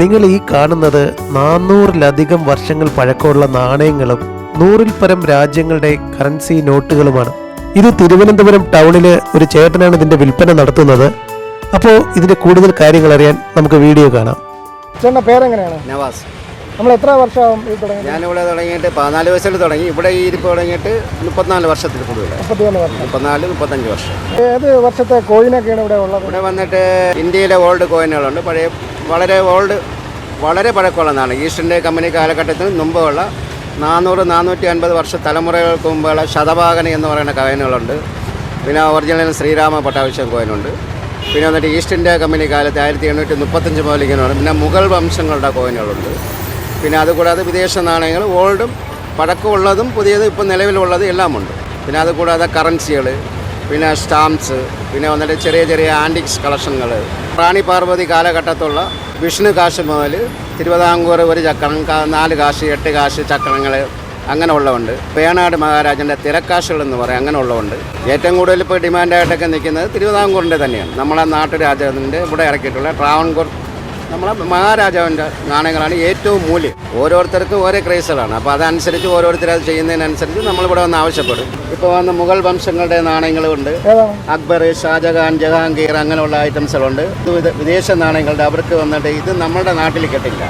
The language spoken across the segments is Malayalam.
നിങ്ങൾ ഈ കാണുന്നത് നാനൂറിലധികം വർഷങ്ങൾ പഴക്കമുള്ള നാണയങ്ങളും നൂറിൽ പരം രാജ്യങ്ങളുടെ കറൻസി നോട്ടുകളുമാണ് ഇത് തിരുവനന്തപുരം ടൗണിൽ ഒരു ചേട്ടനാണ് ഇതിന്റെ വിൽപ്പന നടത്തുന്നത്. അപ്പോൾ ഇതിന്റെ കൂടുതൽ കാര്യങ്ങൾ അറിയാൻ നമുക്ക് വീഡിയോ കാണാം. ചേട്ടന്റെ പേരെങ്ങനെയാണ്? നവാസ്. നമ്മൾ എത്ര വർഷമാകും ഇത് തുടങ്ങി? ഞാനിവിടെ തുടങ്ങിയിട്ട് പതിനാല് വയസ്സിൽ തുടങ്ങി. ഇവിടെ ഈ ഇരിപ്പ് തുടങ്ങിയിട്ട് മുപ്പത്തിനാല് വർഷത്തിൽ കൂടുതൽ. വർഷം. മുപ്പത്തിനാല് മുപ്പത്തഞ്ച് വർഷം. ഏത് വർഷത്തെ കോയിനൊക്കെയാണ് ഇവിടെ ഉള്ളത്? ഇവിടെ വന്നിട്ട് ഇന്ത്യയിലെ ഓൾഡ് കോയിനുകളുണ്ട്. പഴയ വളരെ ഓൾഡ് വളരെ പഴക്കമുള്ളതാണ്. ഈസ്റ്റ് ഇന്ത്യ കമ്പനി കാലഘട്ടത്തിന് മുമ്പുള്ള നാനൂറ് നാനൂറ്റി അൻപത് വർഷ തലമുറകൾക്ക് മുമ്പുള്ള ശതഭാഗന എന്ന് പറയുന്ന കോയിനുകളുണ്ട്. പിന്നെ ഒറിജിനൽ ശ്രീരാമ പട്ടാഭിഷേകം കോയിനുണ്ട്. പിന്നെ വന്നിട്ട് ഈസ്റ്റ് ഇന്ത്യ കമ്പനി കാലത്ത് ആയിരത്തി എണ്ണൂറ്റി മുപ്പത്തഞ്ച് മുതൽ പിന്നെ മുഗൾ വംശങ്ങളുടെ കോയിനുകളുണ്ട്. പിന്നെ അതുകൂടാതെ വിദേശ നാണയങ്ങൾ ഓൾഡും പഴക്കമുള്ളതും പുതിയതും ഇപ്പം നിലവിലുള്ളതും എല്ലാമുണ്ട്. പിന്നെ അതുകൂടാതെ കറൻസികൾ പിന്നെ സ്റ്റാമ്പ്സ് പിന്നെ വന്നിട്ട് ചെറിയ ചെറിയ ആന്റിക്സ് കളക്ഷനുകൾ. റാണി പാർവതി കാലഘട്ടത്തുള്ള വിഷ്ണു കാശ് മുതൽ തിരുവിതാംകൂർ ഒരു ചക്രം നാല് കാശ് എട്ട് കാശ് ചക്രങ്ങൾ അങ്ങനെ ഉള്ളതുണ്ട്. വേണാട് മഹാരാജന്റെ തിരക്കാശുകൾ എന്ന് പറയും അങ്ങനെ ഉള്ളതുണ്ട്. ഏറ്റവും കൂടുതൽ ഇപ്പോൾ ഡിമാൻഡായിട്ടൊക്കെ നിൽക്കുന്നത് തിരുവിതാംകൂറിന്റെ തന്നെയാണ്. നമ്മളെ നാട്ടുരാജാവിന്റെ ഇവിടെ ഇറക്കിയിട്ടുള്ള ട്രാവൻകൂർ നമ്മളെ മഹാരാജാവിന്റെ നാണയങ്ങളാണ് ഏറ്റവും മൂല്യം. ഓരോരുത്തർക്കും ഓരോ ക്രേസുകളാണ്. അപ്പോൾ അതനുസരിച്ച് ഓരോരുത്തർ അത് ചെയ്യുന്നതിനനുസരിച്ച് നമ്മളിവിടെ വന്ന് ആവശ്യപ്പെടും. ഇപ്പോൾ വന്ന് മുഗൾ വംശങ്ങളുടെ നാണയങ്ങളുണ്ട്. അക്ബർ ഷാജഹാൻ ജഹാംഗീർ അങ്ങനെയുള്ള ഐറ്റംസുകളുണ്ട്. ഇത് വിദേശ നാണയങ്ങളുടെ അവർക്ക് വന്നിട്ട് ഇത് നമ്മുടെ നാട്ടിൽ കിട്ടില്ല.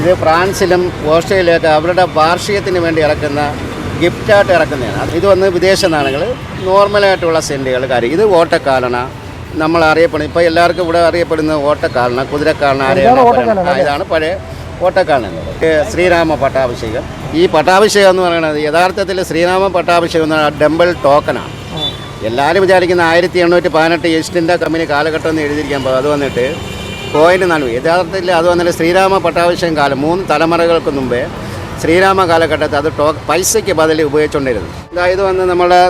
ഇത് ഫ്രാൻസിലും ഓസ്ട്രേലിയയൊക്കെ അവരുടെ വാർഷികത്തിന് വേണ്ടി ഇറക്കുന്ന ഗിഫ്റ്റായിട്ട് ഇറക്കുന്നതാണ്. ഇത് വന്ന് വിദേശ നാണയങ്ങൾ നോർമലായിട്ടുള്ള സെന്റുകൾ കാര്യം. ഇത് ഓട്ടക്കാലണ നമ്മൾ അറിയപ്പെടുന്നത്. ഇപ്പോൾ എല്ലാവർക്കും ഇവിടെ അറിയപ്പെടുന്ന ഓട്ടക്കാലന കുതിരക്കാലന ആരെയാണ് ഇതാണ് പഴയ എന്നുള്ളത് ശ്രീരാമ പട്ടാഭിഷേകം. ഈ പട്ടാഭിഷേകം എന്ന് പറയുന്നത് യഥാർത്ഥത്തിൽ ശ്രീരാമ പട്ടാഭിഷേകം എന്ന് പറയുന്നത് ഡംബൽ ടോക്കനാണ് എല്ലാവരും വിചാരിക്കുന്ന ആയിരത്തി എണ്ണൂറ്റി പതിനെട്ട് ഈസ്റ്റ് ഇന്ത്യ കമ്പനി കാലഘട്ടം എന്ന് എഴുതിയിരിക്കാൻ പോകും. അത് വന്നിട്ട് കോയിന് നാല് യഥാർത്ഥത്തിൽ അത് വന്നിട്ട് ശ്രീരാമ പട്ടാഭിഷേകം കാലം മൂന്ന് തലമുറകൾക്ക് മുമ്പേ ശ്രീരാമ കാലഘട്ടത്തിൽ അത് ടോ പൈസയ്ക്ക് ബദലി ഉപയോഗിച്ചുകൊണ്ടിരുന്നു അതായത് വന്ന് നമ്മുടെ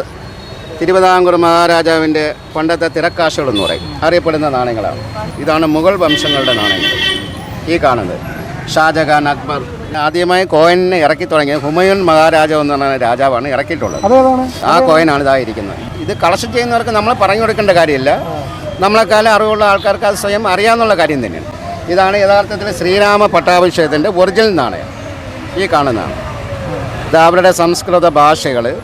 തിരുവിതാംകൂർ മഹാരാജാവിന്റെ പണ്ടത്തെ തിരക്കാശുകൾ എന്ന് പറയും. അറിയപ്പെടുന്ന നാണയങ്ങളാണ്. ഇതാണ് മുഗൾ വംശങ്ങളുടെ നാണയങ്ങൾ. ഈ കാണുന്നത്. ഷാജഹാൻ അക്ബർ. ആദ്യമായി കോയിനെ ഇറക്കി തുടങ്ങിയത് ഹുമയൂൺ മഹാരാജാവ് എന്ന് പറഞ്ഞ രാജാവാണ് ഇറക്കിയിട്ടുള്ളത്. ആ കോയിനാണ് ഇതായിരിക്കുന്നത്. ഇത് കളക്ഷൻ ചെയ്യുന്നവർക്ക് നമ്മൾ പറഞ്ഞു കൊടുക്കേണ്ട കാര്യമില്ല. നമ്മളെക്കാലം അറിവുള്ള ആൾക്കാർക്ക് അത് സ്വയം അറിയാമെന്നുള്ള കാര്യം തന്നെയാണ്. ഇതാണ് യഥാർത്ഥത്തിൽ ശ്രീരാമ പട്ടാഭിഷേകത്തിന്റെ ഒറിജിനൽ നാണയം. ഈ കാണുന്നതാണ്. ഇത് അവരുടെ സംസ്കൃത ഭാഷകൾ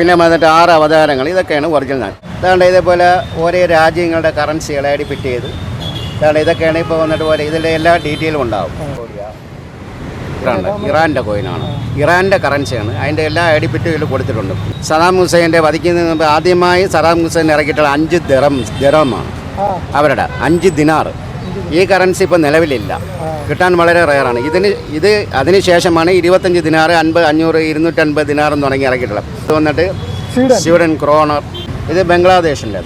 പിന്നെ വന്നിട്ട് ആറ് അവതാരങ്ങൾ ഇതൊക്കെയാണ് ഒറിജിനൽ അതുകൊണ്ട് ഇതേപോലെ ഓരോ രാജ്യങ്ങളുടെ കറൻസികൾ ഫിറ്റ് ചെയ്ത്. അതുകൊണ്ട് ഇതൊക്കെയാണ് ഇപ്പോൾ വന്നിട്ട് പോലെ ഇതിന്റെ എല്ലാ ഡീറ്റെയിലും ഉണ്ടാവും. ഇറാന്റെ കോയിനാണ് ഇറാന്റെ കറൻസിയാണ് അതിന്റെ എല്ലാ എഡിപ്പിറ്റും ഇതിൽ കൊടുത്തിട്ടുണ്ട്. സദാം ഹുസൈന്റെ വധിക്കുന്നതിന് മുമ്പ് ആദ്യമായി സദാം ഹുസൈൻ ഇറക്കിയിട്ടുള്ള അഞ്ച് ദിറം ദിറമാണ്. അവരുടെ അഞ്ച് ദിനാർ ഈ കറൻസി ഇപ്പോൾ നിലവിലില്ല. കിട്ടാൻ വളരെ റയറാണ് ഇതിന് ഇത് അതിന് ശേഷമാണ് ഇരുപത്തഞ്ച് ദിനാറ് അൻപത് അഞ്ഞൂറ് ഇരുന്നൂറ്റൻപത് ദിനാർ എന്ന് തുടങ്ങി ഇറക്കിയിട്ടുള്ളത്. ഇത് വന്നിട്ട് സ്വീഡൻ. ക്രോണർ ഇത് ബംഗ്ലാദേശിന്റെ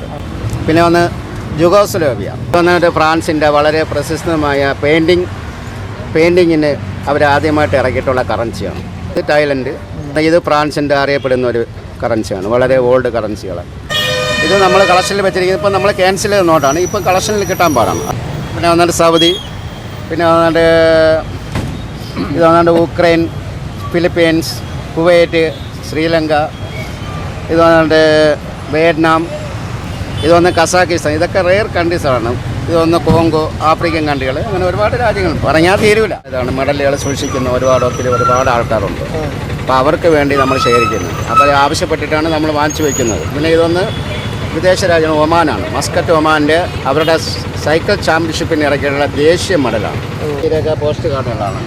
പിന്നെ വന്ന് ജുഗോസ്ലോവിയ. ഇത് വന്നിട്ട് ഫ്രാൻസിന്റെ വളരെ പ്രശസ്തമായ പെയിന്റിങ് പെയിന്റിങ്ങിന് അവർ ആദ്യമായിട്ട് ഇറക്കിയിട്ടുള്ള കറൻസിയാണ് ഇത് തായ്ലൻഡ്. ഇത് ഫ്രാൻസിന്റെ അറിയപ്പെടുന്ന ഒരു കറൻസിയാണ് വളരെ ഓൾഡ് കറൻസികളാണ് ഇത് നമ്മൾ കളക്ഷനിൽ വെച്ചിരിക്കുന്നത്. ഇപ്പോൾ നമ്മൾ ക്യാൻസൽ ചെയ്ത നോട്ടാണ് ഇപ്പോൾ കളക്ഷനിൽ കിട്ടാൻ പാടാണ്. പിന്നെ വന്നിട്ട് സൗദി പിന്നെ വന്നിട്ട് ഇത് വന്നിട്ട് ഉക്രൈൻ ഫിലിപ്പീൻസ് കുവൈറ്റ് ശ്രീലങ്ക ഇത് വന്നിട്ട് വിയറ്റ്നാം ഇത് വന്ന് കസാക്കിസ്ഥാൻ ഇതൊക്കെ റെയർ കൺട്രീസാണ് ഇത് വന്ന് കോങ്കോ ആഫ്രിക്കൻ കൺട്രികൾ അങ്ങനെ ഒരുപാട് രാജ്യങ്ങൾ പറഞ്ഞാൽ തീരൂല. ഇതാണ് മെഡലുകൾ സൂക്ഷിക്കുന്ന ഒരുപാട് ഒത്തിരി ഒരുപാട് ആൾക്കാരുണ്ട്. അപ്പോൾ അവർക്ക് വേണ്ടി നമ്മൾ ശേഖരിക്കുന്നത് അപ്പോൾ ആവശ്യപ്പെട്ടിട്ടാണ് നമ്മൾ വാങ്ങിച്ചു വയ്ക്കുന്നത് പിന്നെ ഇതൊന്ന് വിദേശ രാജ്യം ഒമാനാണ്. മസ്കറ്റ് ഒമാന്റെ അവരുടെ സൈക്കിൾ ചാമ്പ്യൻഷിപ്പിന് ഇറക്കിയിട്ടുള്ള ദേശീയ മെഡലാണ്. ഇതൊക്കെ പോസ്റ്റ് കാർഡുകളാണ്.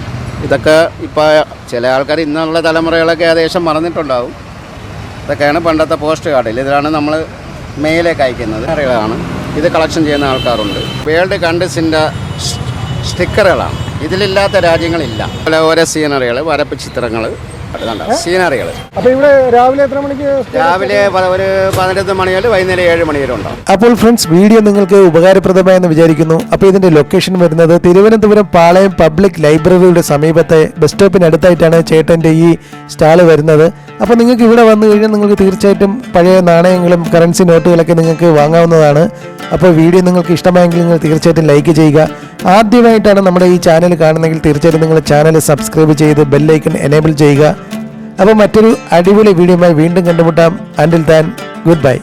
ഇതൊക്കെ ഇപ്പോൾ ചില ആൾക്കാർ ഇന്നുള്ള തലമുറകളൊക്കെ ഏകദേശം മറന്നിട്ടുണ്ടാവും. ഇതൊക്കെയാണ് പണ്ടത്തെ പോസ്റ്റ് കാർഡിൽ ഇതിലാണ് നമ്മൾ മെയിലേക്ക് അയക്കുന്നത്. അറികളാണ് ഇത് കളക്ഷൻ ചെയ്യുന്ന ആൾക്കാരുണ്ട്. വേൾഡ് കൺട്രീസിന്റെ സ്റ്റിക്കറുകളാണ്. ഇതിലില്ലാത്ത രാജ്യങ്ങളില്ല. പല ഓരോ സീനറികൾ വരപ്പ് ചിത്രങ്ങൾ സീനറികൾ അപ്പോൾ ഇവിടെ രാവിലെ എത്ര മണിക്ക് രാവിലെ ഒരു പതിനെട്ട് മണി വരെ വൈകുന്നേരം ഏഴ് മണി വരെ ഉണ്ടാവും. അപ്പോൾ ഫ്രണ്ട്സ് വീഡിയോ നിങ്ങൾക്ക് ഉപകാരപ്രദമായെന്ന് വിചാരിക്കുന്നു. അപ്പൊ ഇതിന്റെ ലൊക്കേഷൻ വരുന്നത് തിരുവനന്തപുരം പാളയം പബ്ലിക് ലൈബ്രറിയുടെ സമീപത്തെ ബസ് സ്റ്റോപ്പിനടുത്തായിട്ടാണ് അടുത്തായിട്ടാണ് ചേട്ടന്റെ ഈ സ്റ്റാൾ വരുന്നത്. അപ്പോൾ നിങ്ങൾക്ക് ഇവിടെ വന്നു കഴിഞ്ഞാൽ നിങ്ങൾക്ക് തീർച്ചയായിട്ടും പഴയ നാണയങ്ങളും കറൻസി നോട്ടുകളൊക്കെ നിങ്ങൾക്ക് വാങ്ങാവുന്നതാണ്. അപ്പോൾ വീഡിയോ നിങ്ങൾക്ക് ഇഷ്ടമായെങ്കിൽ നിങ്ങൾ തീർച്ചയായിട്ടും ലൈക്ക് ചെയ്യുക. ആദ്യമായിട്ടാണ് നമ്മുടെ ഈ ചാനൽ കാണുന്നതെങ്കിൽ തീർച്ചയായിട്ടും നിങ്ങൾ ചാനൽ സബ്സ്ക്രൈബ് ചെയ്ത് ബെല്ലൈക്കൺ എനേബിൾ ചെയ്യുക. അപ്പോൾ മറ്റൊരു അടിപൊളി വീഡിയോയുമായി വീണ്ടും കണ്ടുമുട്ടാം. അൻഡിൽ താൻ ഗുഡ് ബൈ